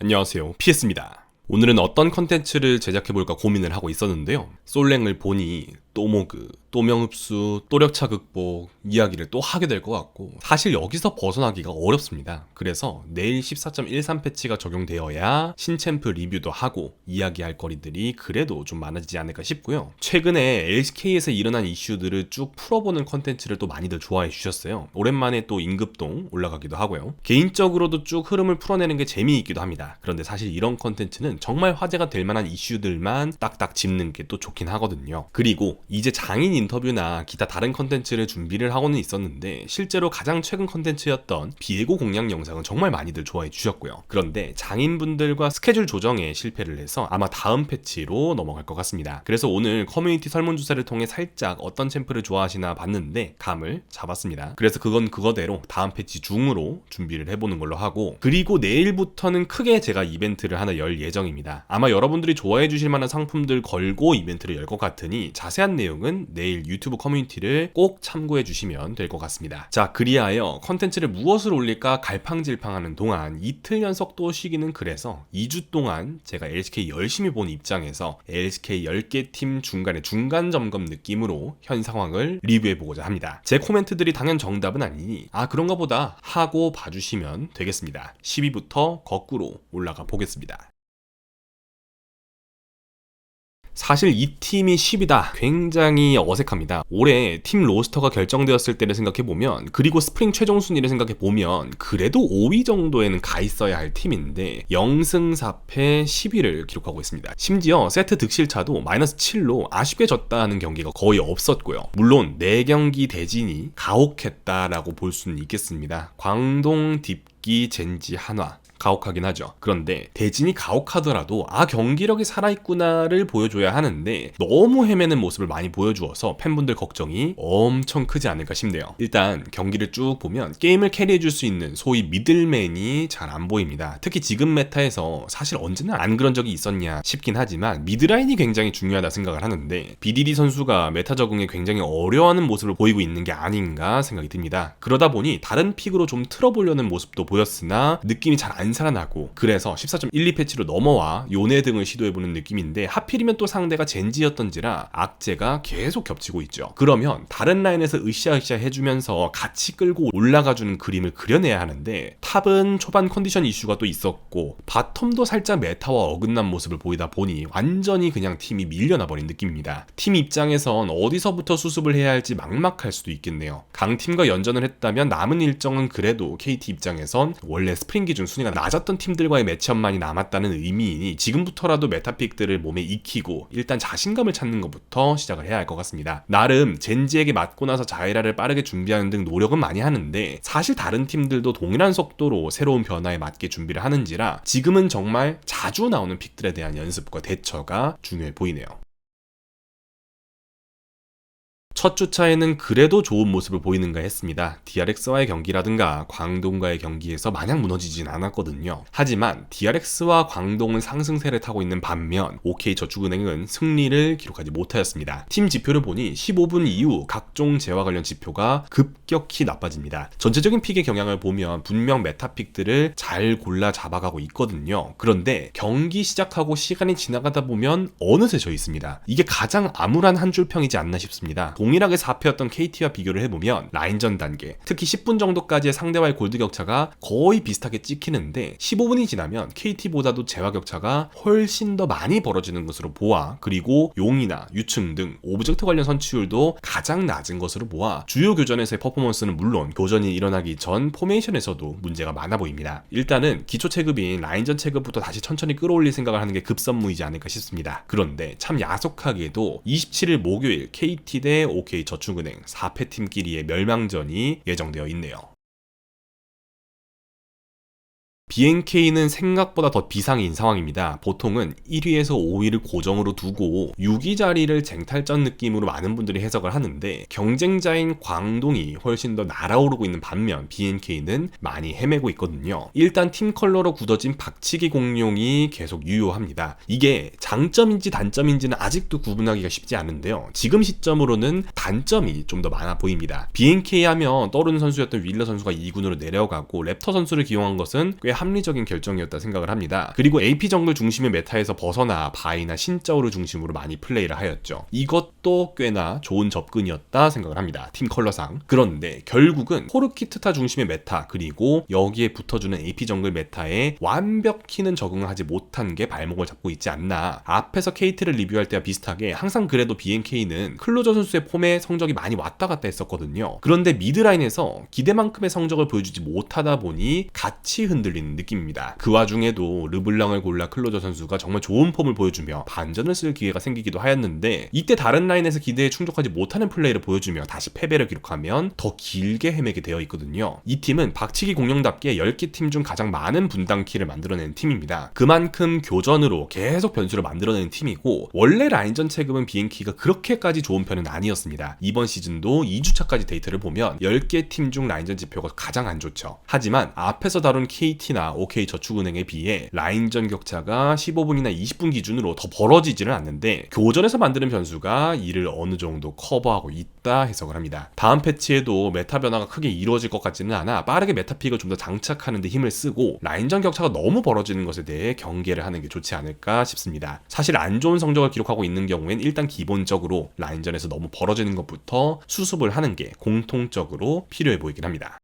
안녕하세요. 피에스입니다. 오늘은 어떤 컨텐츠를 제작해볼까 고민을 하고 있었는데요. 솔랭을 보니 또모그, 또명흡수, 또력차 극복 이야기를 또 하게 될 것 같고 사실 여기서 벗어나기가 어렵습니다. 그래서 내일 14.13 패치가 적용되어야 신챔프 리뷰도 하고 이야기할 거리들이 그래도 좀 많아지지 않을까 싶고요. 최근에 LCK에서 일어난 이슈들을 쭉 풀어보는 컨텐츠를 또 많이들 좋아해 주셨어요. 오랜만에 또 임급동 올라가기도 하고요. 개인적으로도 쭉 흐름을 풀어내는 게 재미있기도 합니다. 그런데 사실 이런 컨텐츠는 정말 화제가 될 만한 이슈들만 딱딱 짚는 게 또 좋긴 하거든요. 그리고 이제 장인 인터뷰나 기타 다른 컨텐츠를 준비를 하고는 있었는데 실제로 가장 최근 컨텐츠였던 비에고 공략 영상은 정말 많이들 좋아해 주셨고요. 그런데 장인분들과 스케줄 조정에 실패를 해서 아마 다음 패치로 넘어갈 것 같습니다. 그래서 오늘 커뮤니티 설문조사를 통해 살짝 어떤 챔프를 좋아하시나 봤는데 감을 잡았습니다. 그래서 그건 그거대로 다음 패치 중으로 준비를 해보는 걸로 하고 그리고 내일부터는 크게 제가 이벤트를 하나 열 예정입니다. 아마 여러분들이 좋아해 주실 만한 상품들 걸고 이벤트를 열 것 같으니 자세한 내용은 내일 유튜브 커뮤니티를 꼭 참고해 주시면 될 것 같습니다. 자, 그리하여 컨텐츠를 무엇을 올릴까 갈팡질팡하는 동안 이틀 연속 또 쉬기는 그래서 2주 동안 제가 LCK 열심히 본 입장에서 LCK 10개 팀 중간에 중간 점검 느낌으로 현 상황을 리뷰해 보고자 합니다. 제 코멘트들이 당연 정답은 아니니 아 그런가 보다 하고 봐주시면 되겠습니다. 10위부터 거꾸로 올라가 보겠습니다. 사실 이 팀이 10이다. 굉장히 어색합니다. 올해 팀 로스터가 결정되었을 때를 생각해보면, 그리고 스프링 최종 순위를 생각해보면, 그래도 5위 정도에는 가 있어야 할 팀인데, 0승 4패 10위를 기록하고 있습니다. 심지어 세트 득실차도 마이너스 7로 아쉽게 졌다는 경기가 거의 없었고요. 물론 4경기 대진이 가혹했다라고 볼 수는 있겠습니다. 광동, 딥기, 젠지, 한화. 가혹하긴 하죠. 그런데 대진이 가혹하더라도 아 경기력이 살아있구나를 보여줘야 하는데 너무 헤매는 모습을 많이 보여주어서 팬분들 걱정이 엄청 크지 않을까 싶네요. 일단 경기를 쭉 보면 게임을 캐리해줄 수 있는 소위 미들맨이 잘 안 보입니다. 특히 지금 메타에서 사실 언제나 안 그런 적이 있었냐 싶긴 하지만 미드라인이 굉장히 중요하다 생각을 하는데 BDD 선수가 메타 적응에 굉장히 어려워하는 모습을 보이고 있는 게 아닌가 생각이 듭니다. 그러다 보니 다른 픽으로 좀 틀어보려는 모습도 보였으나 느낌이 잘안 살아나고 그래서 14.12 패치로 넘어와 요네 등을 시도해보는 느낌인데 하필이면 또 상대가 젠지였던지라 악재가 계속 겹치고 있죠. 그러면 다른 라인에서 으쌰으쌰 해주면서 같이 끌고 올라가주는 그림을 그려내야 하는데 탑은 초반 컨디션 이슈가 또 있었고 바텀도 살짝 메타와 어긋난 모습을 보이다 보니 완전히 그냥 팀이 밀려나 버린 느낌입니다. 팀 입장에선 어디서부터 수습을 해야 할지 막막할 수도 있겠네요. 강팀과 연전을 했다면 남은 일정은 그래도 KT 입장에선 원래 스프링 기준 순위가 낮았던 팀들과의 매치업만이 남았다는 의미이니 지금부터라도 메타픽들을 몸에 익히고 일단 자신감을 찾는 것부터 시작을 해야 할 것 같습니다. 나름 젠지에게 맞고 나서 자이라를 빠르게 준비하는 등 노력은 많이 하는데 사실 다른 팀들도 동일한 속도로 새로운 변화에 맞게 준비를 하는지라 지금은 정말 자주 나오는 픽들에 대한 연습과 대처가 중요해 보이네요. 첫 주차에는 그래도 좋은 모습을 보이는가 했습니다. DRX와의 경기라든가 광동과의 경기에서 마냥 무너지진 않았거든요. 하지만 DRX와 광동은 상승세를 타고 있는 반면 OK저축은행은 승리를 기록하지 못하였습니다. 팀 지표를 보니 15분 이후 각종 재화 관련 지표가 급격히 나빠집니다. 전체적인 픽의 경향을 보면 분명 메타픽들을 잘 골라 잡아가고 있거든요. 그런데 경기 시작하고 시간이 지나가다 보면 어느새 져 있습니다. 이게 가장 암울한 한 줄평이지 않나 싶습니다. 동일하게 4패였던 KT와 비교를 해보면 라인전 단계, 특히 10분 정도까지의 상대와의 골드 격차가 거의 비슷하게 찍히는데 15분이 지나면 KT보다도 재화 격차가 훨씬 더 많이 벌어지는 것으로 보아 그리고 용이나 유충 등 오브젝트 관련 선취율도 가장 낮은 것으로 보아 주요 교전에서의 퍼포먼스는 물론 교전이 일어나기 전 포메이션에서도 문제가 많아 보입니다. 일단은 기초 체급인 라인전 체급부터 다시 천천히 끌어올릴 생각을 하는 게 급선무이지 않을까 싶습니다. 그런데 참 야속하게도 27일 목요일 KT 대 OK 저축은행 4패 팀끼리의 멸망전이 예정되어 있네요. BNK는 생각보다 더 비상인 상황입니다. 보통은 1위에서 5위를 고정으로 두고 6위 자리를 쟁탈전 느낌으로 많은 분들이 해석을 하는데 경쟁자인 광동이 훨씬 더 날아오르고 있는 반면 BNK는 많이 헤매고 있거든요. 일단 팀 컬러로 굳어진 박치기 공룡이 계속 유효합니다. 이게 장점인지 단점인지는 아직도 구분하기가 쉽지 않은데요. 지금 시점으로는 단점이 좀 더 많아 보입니다. BNK 하면 떠오르는 선수였던 윌러 선수가 2군으로 내려가고 랩터 선수를 기용한 것은 꽤 합리적인 결정이었다 생각을 합니다. 그리고 AP 정글 중심의 메타에서 벗어나 바이나 신짜오를 중심으로 많이 플레이를 하였죠. 이것도 꽤나 좋은 접근이었다 생각을 합니다. 팀 컬러상. 그런데 결국은 포르키트타 중심의 메타 그리고 여기에 붙어주는 AP 정글 메타에 완벽히는 적응을 하지 못한 게 발목을 잡고 있지 않나. 앞에서 KT를 리뷰할 때와 비슷하게 항상 그래도 BNK는 클로저 선수의 폼에 성적이 많이 왔다 갔다 했었거든요. 그런데 미드라인에서 기대만큼의 성적을 보여주지 못하다 보니 같이 흔들리는 느낌입니다. 그 와중에도 르블랑을 골라 클로저 선수가 정말 좋은 폼을 보여주며 반전을 쓸 기회가 생기기도 하였는데 이때 다른 라인에서 기대에 충족하지 못하는 플레이를 보여주며 다시 패배를 기록하면 더 길게 헤매게 되어 있거든요. 이 팀은 박치기 공룡답게 10개 팀 중 가장 많은 분당 키를 만들어낸 팀입니다. 그만큼 교전으로 계속 변수를 만들어내는 팀이고 원래 라인 전 체급은 비행키가 그렇게까지 좋은 편은 아니었습니다. 이번 시즌도 2주차까지 데이터를 보면 10개 팀 중 라인전 지표가 가장 안 좋죠. 하지만 앞에서 다룬 KT나 OK저축은행에 비해 라인전 격차가 15분이나 20분 기준으로 더 벌어지지는 않는데 교전에서 만드는 변수가 이를 어느 정도 커버하고 있다 해석을 합니다. 다음 패치에도 메타 변화가 크게 이루어질 것 같지는 않아 빠르게 메타픽을 좀 더 장착하는 데 힘을 쓰고 라인전 격차가 너무 벌어지는 것에 대해 경계를 하는 게 좋지 않을까 싶습니다. 사실 안 좋은 성적을 기록하고 있는 경우엔 일단 기본적으로 라인전에서 너무 벌어지는 것부터 수습을 하는 게 공통적으로 필요해 보이긴 합니다.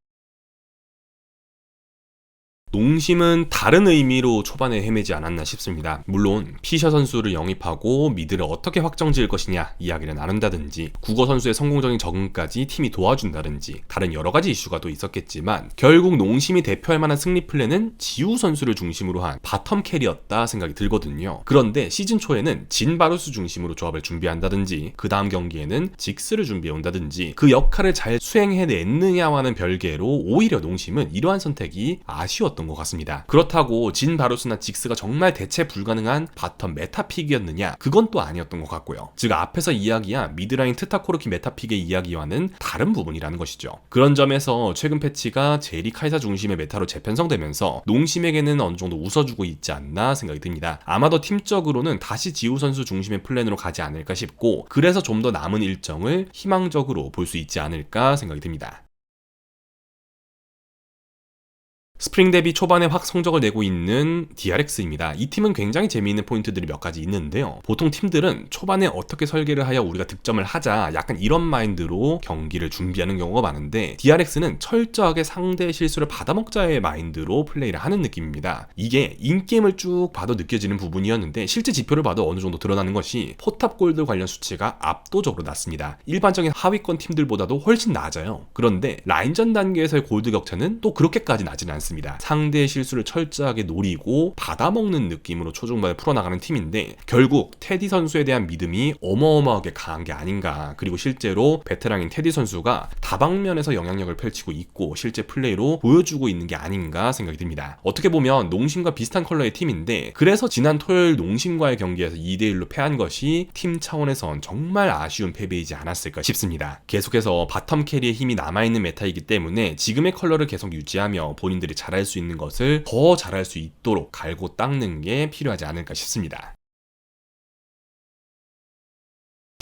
농심은 다른 의미로 초반에 헤매지 않았나 싶습니다. 물론 피셔 선수를 영입하고 미드를 어떻게 확정 지을 것이냐 이야기를 나눈다든지 국어 선수의 성공적인 적응까지 팀이 도와준다든지 다른 여러 가지 이슈가 또 있었겠지만 결국 농심이 대표할 만한 승리 플랜은 지우 선수를 중심으로 한 바텀 캐리였다 생각이 들거든요. 그런데 시즌 초에는 진 바루스 중심으로 조합을 준비한다든지 그 다음 경기에는 직스를 준비해 온다든지 그 역할을 잘 수행해냈느냐와는 별개로 오히려 농심은 이러한 선택이 아쉬웠던 있었던 것 같습니다. 그렇다고 진 바루스나 직스가 정말 대체 불가능한 바텀 메타픽이었느냐? 그건 또 아니었던 것 같고요. 즉 앞에서 이야기한 미드라인 트타코르키 메타픽의 이야기와는 다른 부분이라는 것이죠. 그런 점에서 최근 패치가 제리 카이사 중심의 메타로 재편성되면서 농심에게는 어느 정도 웃어주고 있지 않나 생각이 듭니다. 아마도 팀적으로는 다시 지우 선수 중심의 플랜으로 가지 않을까 싶고 그래서 좀 더 남은 일정을 희망적으로 볼 수 있지 않을까 생각이 듭니다. 스프링 대비 초반에 확 성적을 내고 있는 DRX입니다. 이 팀은 굉장히 재미있는 포인트들이 몇 가지 있는데요. 보통 팀들은 초반에 어떻게 설계를 하여 우리가 득점을 하자 약간 이런 마인드로 경기를 준비하는 경우가 많은데 DRX는 철저하게 상대의 실수를 받아먹자의 마인드로 플레이를 하는 느낌입니다. 이게 인게임을 쭉 봐도 느껴지는 부분이었는데 실제 지표를 봐도 어느 정도 드러나는 것이 포탑 골드 관련 수치가 압도적으로 낮습니다. 일반적인 하위권 팀들보다도 훨씬 낮아요. 그런데 라인전 단계에서의 골드 격차는 또 그렇게까지 낮진 않습니다. 않습니다. 상대의 실수를 철저하게 노리고 받아먹는 느낌으로 초중반에 풀어나가는 팀인데 결국 테디 선수에 대한 믿음이 어마어마하게 강한 게 아닌가. 그리고 실제로 베테랑인 테디 선수가 다방면에서 영향력을 펼치고 있고 실제 플레이로 보여주고 있는 게 아닌가 생각이 듭니다. 어떻게 보면 농심과 비슷한 컬러의 팀인데 그래서 지난 토요일 농심과의 경기에서 2대1로 패한 것이 팀 차원에선 정말 아쉬운 패배이지 않았을까 싶습니다. 계속해서 바텀 캐리의 힘이 남아있는 메타이기 때문에 지금의 컬러를 계속 유지하며 본인들이 잘할 수 있는 것을 더 잘할 수 있도록 갈고 닦는 게 필요하지 않을까 싶습니다.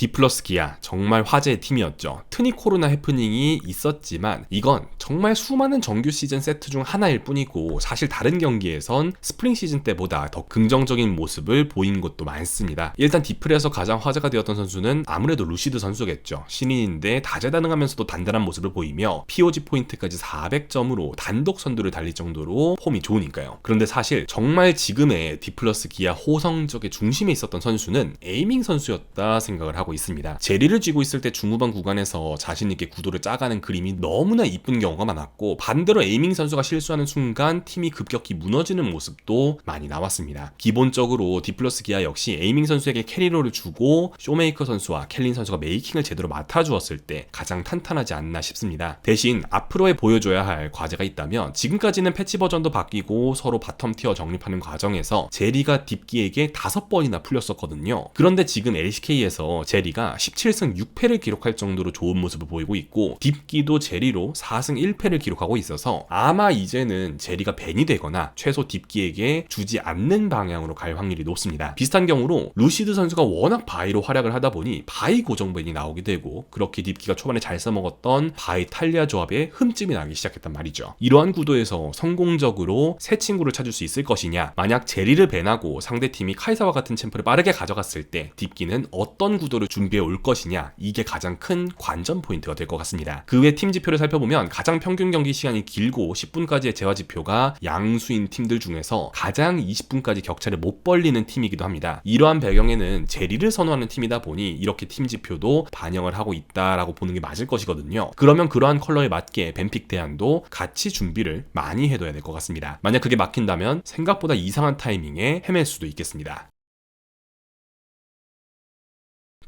디플러스 기아 정말 화제의 팀이었죠. 트니 코로나 해프닝이 있었지만 이건 정말 수많은 정규 시즌 세트 중 하나일 뿐이고 사실 다른 경기에선 스프링 시즌 때보다 더 긍정적인 모습을 보인 것도 많습니다. 일단 디플에서 가장 화제가 되었던 선수는 아무래도 루시드 선수겠죠. 신인인데 다재다능하면서도 단단한 모습을 보이며 POG 포인트까지 400점으로 단독 선두를 달릴 정도로 폼이 좋으니까요. 그런데 사실 정말 지금의 디플러스 기아 호성적의 중심에 있었던 선수는 에이밍 선수였다 생각을 하고 있습니다. 제리를 쥐고 있을 때 중후반 구간에서 자신 있게 구도를 짜가는 그림이 너무나 이쁜 경우가 많았고 반대로 에이밍 선수가 실수하는 순간 팀이 급격히 무너지는 모습도 많이 나왔습니다. 기본적으로 디플러스 기아 역시 에이밍 선수에게 캐리로를 주고 쇼메이커 선수와 켈린 선수가 메이킹을 제대로 맡아주었을 때 가장 탄탄하지 않나 싶습니다. 대신 앞으로의 보여줘야 할 과제가 있다면 지금까지는 패치 버전도 바뀌고 서로 바텀 티어 정립하는 과정에서 제리가 딥기에게 다섯 번이나 풀렸었거든요. 그런데 지금 LCK에서 제리가 17승 6패를 기록할 정도로 좋은 모습을 보이고 있고 딥기도 제리로 4승 1패를 기록하고 있어서 아마 이제는 제리가 벤이 되거나 최소 딥기에게 주지 않는 방향으로 갈 확률이 높습니다. 비슷한 경우로 루시드 선수가 워낙 바이로 활약을 하다 보니 바이 고정벤이 나오게 되고 그렇게 딥기가 초반에 잘 써먹었던 바이 탈리아 조합에 흠집이 나기 시작했단 말이죠. 이러한 구도에서 성공적으로 새 친구를 찾을 수 있을 것이냐 만약 제리를 벤하고 상대팀이 카이사와 같은 챔프를 빠르게 가져갔을 때 딥기는 어떤 구도를 준비해 올 것이냐 이게 가장 큰 관전 포인트가 될 것 같습니다. 그 외 팀 지표를 살펴보면 가장 평균 경기 시간이 길고 10분까지의 재화 지표가 양수인 팀들 중에서 가장 20분까지 격차를 못 벌리는 팀이기도 합니다. 이러한 배경에는 제리를 선호하는 팀이다 보니 이렇게 팀 지표도 반영을 하고 있다라고 보는 게 맞을 것이거든요. 그러면 그러한 컬러에 맞게 벤픽 대안도 같이 준비를 많이 해둬야 될 것 같습니다. 만약 그게 막힌다면 생각보다 이상한 타이밍에 헤맬 수도 있겠습니다.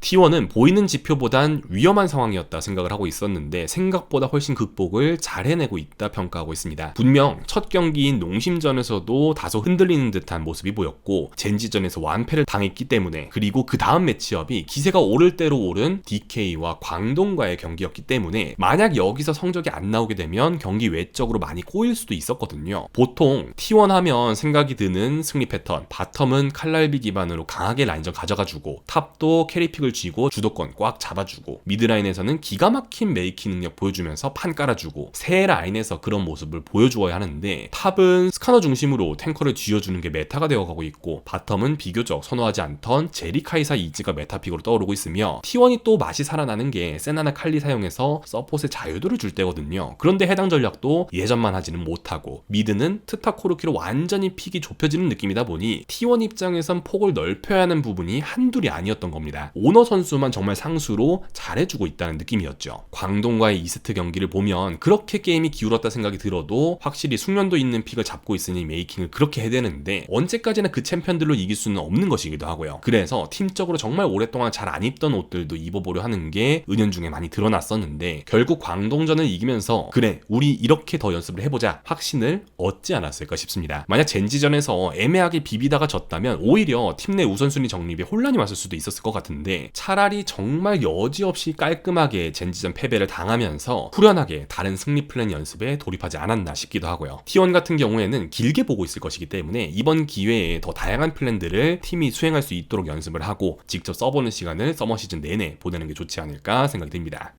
T1은 보이는 지표보단 위험한 상황이었다 생각을 하고 있었는데 생각보다 훨씬 극복을 잘 해내고 있다 평가하고 있습니다. 분명 첫 경기인 농심전에서도 다소 흔들리는 듯한 모습이 보였고 젠지전에서 완패를 당했기 때문에 그리고 그 다음 매치업이 기세가 오를 대로 오른 DK와 광동과의 경기였기 때문에 만약 여기서 성적이 안 나오게 되면 경기 외적으로 많이 꼬일 수도 있었거든요. 보통 T1 하면 생각이 드는 승리 패턴 바텀은 칼날비 기반으로 강하게 라인전 가져가주고 탑도 캐리픽을 쥐고 주도권 꽉 잡아주고 미드라인에서는 기가 막힌 메이킹 능력 보여주면서 판 깔아주고 새 라인에서 그런 모습을 보여주어야 하는데 탑은 스카너 중심으로 탱커를 쥐어주는 게 메타가 되어가고 있고 바텀은 비교적 선호하지 않던 제리카이사 이즈가 메타픽으로 떠오르고 있으며 T1이 또 맛이 살아나는 게 세나나 칼리 사용해서 서폿의 자유도를 줄 때거든요. 그런데 해당 전략도 예전만 하지는 못하고 미드는 트타 코르키로 완전히 픽이 좁혀지는 느낌이다 보니 T1 입장에선 폭을 넓혀야 하는 부분이 한둘이 아니었던 겁니다. 오너 선수만 정말 상수로 잘해주고 있다는 느낌이었죠. 광동과의 이스트 경기를 보면 그렇게 게임이 기울었다 생각이 들어도 확실히 숙련도 있는 픽을 잡고 있으니 메이킹을 그렇게 해대는데 언제까지나 그 챔피언들로 이길 수는 없는 것이기도 하고요. 그래서 팀적으로 정말 오랫동안 잘 안 입던 옷들도 입어보려 하는 게 은연중에 많이 드러났었는데 결국 광동전을 이기면서 그래 우리 이렇게 더 연습을 해보자 확신을 얻지 않았을까 싶습니다. 만약 젠지전에서 애매하게 비비다가 졌다면 오히려 팀 내 우선순위 정립에 혼란이 왔을 수도 있었을 것 같은데 차라리 정말 여지없이 깔끔하게 젠지전 패배를 당하면서 후련하게 다른 승리 플랜 연습에 돌입하지 않았나 싶기도 하고요. T1 같은 경우에는 길게 보고 있을 것이기 때문에 이번 기회에 더 다양한 플랜들을 팀이 수행할 수 있도록 연습을 하고 직접 써보는 시간을 서머 시즌 내내 보내는 게 좋지 않을까 생각이 듭니다.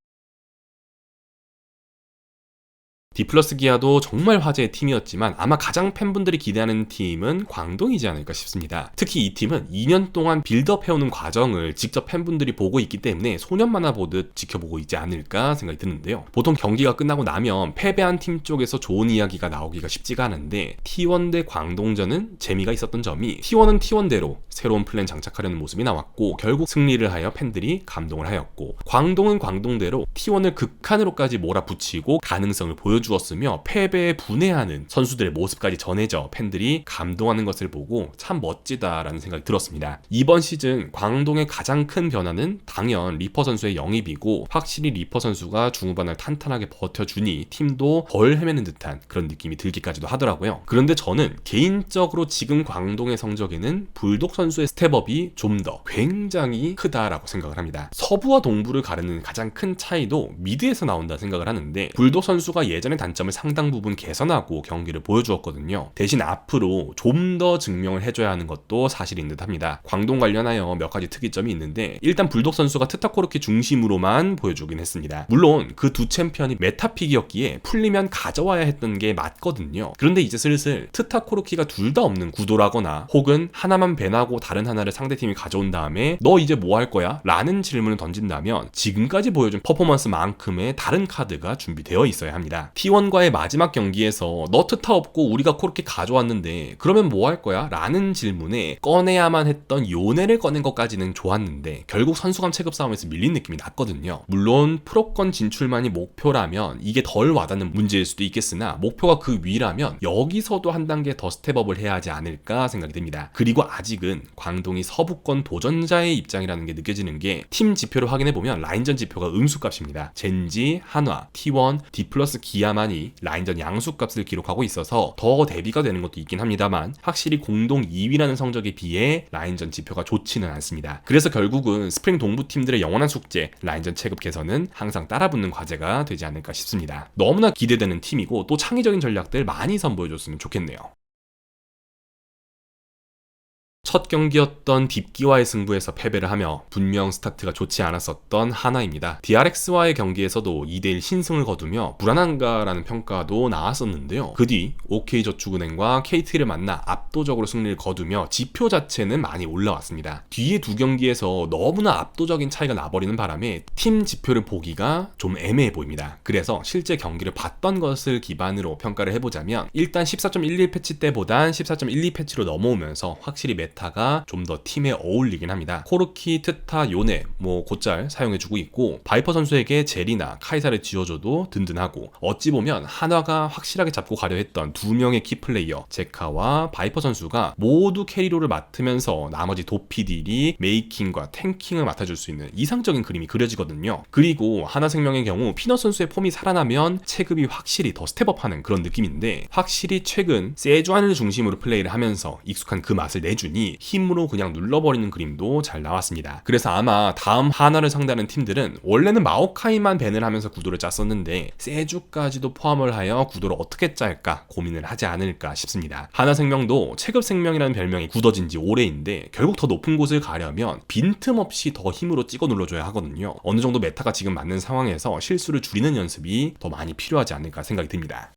디플러스 기아도 정말 화제의 팀이었지만 아마 가장 팬분들이 기대하는 팀은 광동이지 않을까 싶습니다. 특히 이 팀은 2년 동안 빌드업 해오는 과정을 직접 팬분들이 보고 있기 때문에 소년 만화 보듯 지켜보고 있지 않을까 생각이 드는데요. 보통 경기가 끝나고 나면 패배한 팀 쪽에서 좋은 이야기가 나오기가 쉽지가 않은데 T1 대 광동전은 재미가 있었던 점이 T1은 T1대로 새로운 플랜 장착하려는 모습이 나왔고 결국 승리를 하여 팬들이 감동을 하였고 광동은 광동대로 T1을 극한으로까지 몰아붙이고 가능성을 보여주 주었으며 패배에 분해하는 선수들의 모습까지 전해져 팬들이 감동하는 것을 보고 참 멋지다라는 생각이 들었습니다. 이번 시즌 광동의 가장 큰 변화는 당연 리퍼 선수의 영입이고 확실히 리퍼 선수가 중후반을 탄탄하게 버텨주니 팀도 덜 헤매는 듯한 그런 느낌이 들기까지도 하더라고요. 그런데 저는 개인적으로 지금 광동의 성적에는 불독 선수의 스텝업이 좀 더 굉장히 크다라고 생각을 합니다. 서부와 동부를 가르는 가장 큰 차이도 미드에서 나온다 생각을 하는데 불독 선수가 예전에 자신의 단점을 상당 부분 개선하고 경기를 보여주었거든요. 대신 앞으로 좀 더 증명을 해줘야 하는 것도 사실인 듯 합니다. 광동 관련하여 몇 가지 특이점이 있는데 일단 불독 선수가 트타코르키 중심으로만 보여주긴 했습니다. 물론 그 두 챔피언이 메타픽이었기에 풀리면 가져와야 했던 게 맞거든요. 그런데 이제 슬슬 트타코르키가 둘 다 없는 구도라거나 혹은 하나만 밴하고 다른 하나를 상대팀이 가져온 다음에 너 이제 뭐 할 거야? 라는 질문을 던진다면 지금까지 보여준 퍼포먼스만큼의 다른 카드가 준비되어 있어야 합니다. T1과의 마지막 경기에서 너트 타 없고 우리가 코르키 가져왔는데 그러면 뭐 할 거야? 라는 질문에 꺼내야만 했던 요네를 꺼낸 것까지는 좋았는데 결국 선수감 체급 싸움에서 밀린 느낌이 났거든요. 물론 프로권 진출만이 목표라면 이게 덜 와닿는 문제일 수도 있겠으나 목표가 그 위라면 여기서도 한 단계 더 스텝업을 해야 하지 않을까 생각이 듭니다. 그리고 아직은 광동이 서부권 도전자의 입장이라는 게 느껴지는 게 팀 지표를 확인해 보면 라인전 지표가 음수값입니다. 젠지, 한화, T1, D 플러스 기아 하 나만이 라인전 양수값을 기록하고 있어서 더 대비가 되는 것도 있긴 합니다만 확실히 공동 2위라는 성적에 비해 라인전 지표가 좋지는 않습니다. 그래서 결국은 스프링 동부 팀들의 영원한 숙제 라인전 체급 개선은 항상 따라붙는 과제가 되지 않을까 싶습니다. 너무나 기대되는 팀이고 또 창의적인 전략들 많이 선보여줬으면 좋겠네요. 첫 경기였던 딥기와의 승부에서 패배를 하며 분명 스타트가 좋지 않았었던 하나입니다. DRX와의 경기에서도 2대1 신승을 거두며 불안한가라는 평가도 나왔었는데요. 그 뒤 OK저축은행과 KT를 만나 압도적으로 승리를 거두며 지표 자체는 많이 올라왔습니다. 뒤에 두 경기에서 너무나 압도적인 차이가 나버리는 바람에 팀 지표를 보기가 좀 애매해 보입니다. 그래서 실제 경기를 봤던 것을 기반으로 평가를 해보자면 일단 14.11 패치 때보단 14.12 패치로 넘어오면서 확실히 메타가 좀 더 팀에 어울리긴 합니다. 코르키, 트타, 요네, 뭐 곧잘 사용해주고 있고 바이퍼 선수에게 제리나 카이사를 지어줘도 든든하고 어찌 보면 한화가 확실하게 잡고 가려 했던 두 명의 키플레이어 제카와 바이퍼 선수가 모두 캐리로를 맡으면서 나머지 도피딜이 메이킹과 탱킹을 맡아줄 수 있는 이상적인 그림이 그려지거든요. 그리고 하나생명의 경우 피너 선수의 폼이 살아나면 체급이 확실히 더 스텝업하는 그런 느낌인데 확실히 최근 세주안을 중심으로 플레이를 하면서 익숙한 그 맛을 내주니 힘으로 그냥 눌러버리는 그림도 잘 나왔습니다. 그래서 아마 다음 하나를 상대하는 팀들은 원래는 마오카이만 밴을 하면서 구도를 짰었는데 세주까지도 포함을 하여 구도를 어떻게 짤까 고민을 하지 않을까 싶습니다. 하나생명도 체급생명이라는 별명이 굳어진 지 오래인데 결국 더 높은 곳을 가려면 빈틈없이 더 힘으로 찍어 눌러줘야 하거든요. 어느 정도 메타가 지금 맞는 상황에서 실수를 줄이는 연습이 더 많이 필요하지 않을까 생각이 듭니다.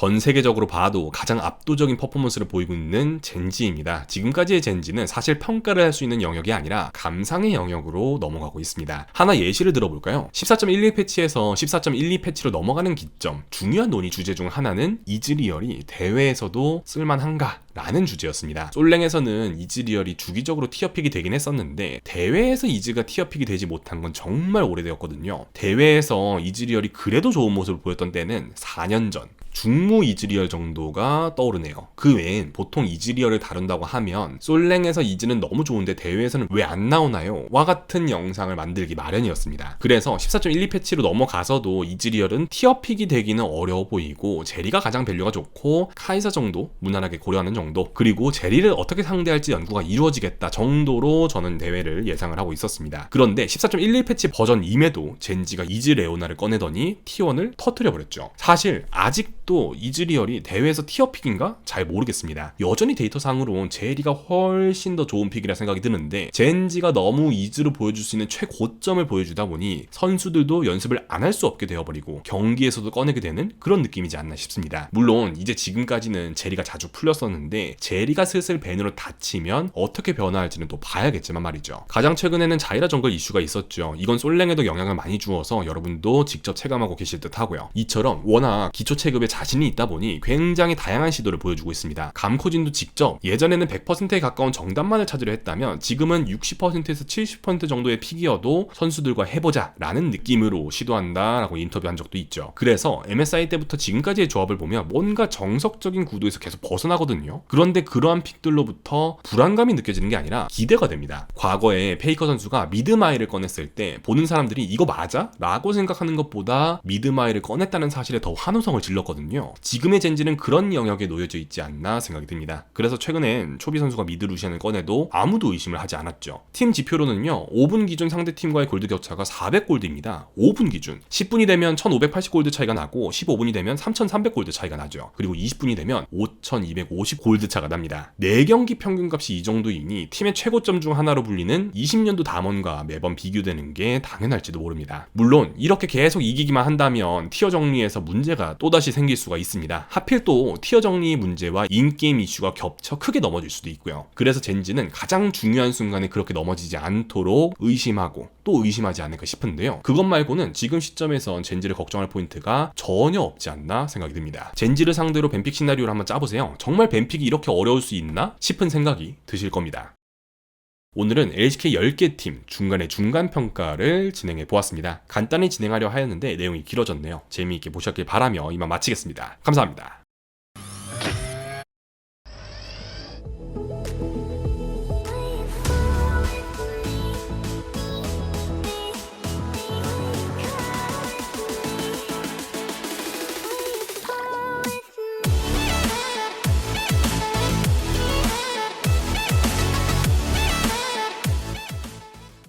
전 세계적으로 봐도 가장 압도적인 퍼포먼스를 보이고 있는 젠지입니다. 지금까지의 젠지는 사실 평가를 할 수 있는 영역이 아니라 감상의 영역으로 넘어가고 있습니다. 하나 예시를 들어볼까요? 14.11 패치에서 14.12 패치로 넘어가는 기점, 중요한 논의 주제 중 하나는 이즈리얼이 대회에서도 쓸만한가? 라는 주제였습니다. 솔랭에서는 이즈리얼이 주기적으로 티어픽이 되긴 했었는데 대회에서 이즈가 티어픽이 되지 못한 건 정말 오래되었거든요. 대회에서 이즈리얼이 그래도 좋은 모습을 보였던 때는 4년 전 중무 이즈리얼 정도가 떠오르네요. 그 외엔 보통 이즈리얼을 다룬다고 하면 솔랭에서 이즈는 너무 좋은데 대회에서는 왜 안 나오나요? 와 같은 영상을 만들기 마련이었습니다. 그래서 14.12 패치로 넘어가서도 이즈리얼은 티어픽이 되기는 어려워 보이고 제리가 가장 밸류가 좋고 카이사 정도 무난하게 고려하는 정도 그리고 제리를 어떻게 상대할지 연구가 이루어지겠다 정도로 저는 대회를 예상을 하고 있었습니다. 그런데 14.11 패치 버전 2에도 젠지가 이즈 레오나를 꺼내더니 T1을 터트려 버렸죠. 사실 아직 또 이즈리얼이 대회에서 티어픽인가? 잘 모르겠습니다. 여전히 데이터상으로 제리가 훨씬 더 좋은 픽이라 생각이 드는데 젠지가 너무 이즈로 보여줄 수 있는 최고점을 보여주다 보니 선수들도 연습을 안 할 수 없게 되어버리고 경기에서도 꺼내게 되는 그런 느낌이지 않나 싶습니다. 물론 이제 지금까지는 제리가 자주 풀렸었는데 제리가 슬슬 밴으로 다치면 어떻게 변화할지는 또 봐야겠지만 말이죠. 가장 최근에는 자이라 정글 이슈가 있었죠. 이건 솔랭에도 영향을 많이 주어서 여러분도 직접 체감하고 계실 듯 하고요. 이처럼 워낙 기초 체급에 자신이 있다 보니 굉장히 다양한 시도를 보여주고 있습니다. 감코진도 직접 예전에는 100%에 가까운 정답만을 찾으려 했다면 지금은 60%에서 70% 정도의 픽이어도 선수들과 해보자 라는 느낌으로 시도한다라고 인터뷰한 적도 있죠. 그래서 MSI 때부터 지금까지의 조합을 보면 뭔가 정석적인 구도에서 계속 벗어나거든요. 그런데 그러한 픽들로부터 불안감이 느껴지는 게 아니라 기대가 됩니다. 과거에 페이커 선수가 미드마이를 꺼냈을 때 보는 사람들이 이거 맞아? 라고 생각하는 것보다 미드마이를 꺼냈다는 사실에 더 환호성을 질렀거든요. 지금의 젠지는 그런 영역에 놓여져 있지 않나 생각이 듭니다. 그래서 최근엔 초비 선수가 미드 루시안을 꺼내도 아무도 의심을 하지 않았죠. 팀 지표로는요. 5분 기준 상대 팀과의 골드 격차가 400골드입니다. 5분 기준. 10분이 되면 1580골드 차이가 나고 15분이 되면 3300골드 차이가 나죠. 그리고 20분이 되면 5250골드 차가 납니다. 4경기 평균값이 이 정도이니 팀의 최고점 중 하나로 불리는 20년도 담원과 매번 비교되는 게 당연할지도 모릅니다. 물론 이렇게 계속 이기기만 한다면 티어 정리에서 문제가 또다시 생길 수가 있습니다. 하필 또 티어 정리 문제와 인게임 이슈가 겹쳐 크게 넘어질 수도 있고요. 그래서 젠지는 가장 중요한 순간에 그렇게 넘어지지 않도록 의심하고 또 의심하지 않을까 싶은데요. 그것 말고는 지금 시점에선 젠지를 걱정할 포인트가 전혀 없지 않나 생각이 듭니다. 젠지를 상대로 뱀픽 시나리오를 한번 짜보세요. 정말 뱀픽 이 이렇게 어려울 수 있나 싶은 생각이 드실 겁니다. 오늘은 LCK 10개 팀 중간에 중간 평가를 진행해 보았습니다. 간단히 진행하려 하였는데 내용이 길어졌네요. 재미있게 보셨길 바라며 이만 마치겠습니다. 감사합니다.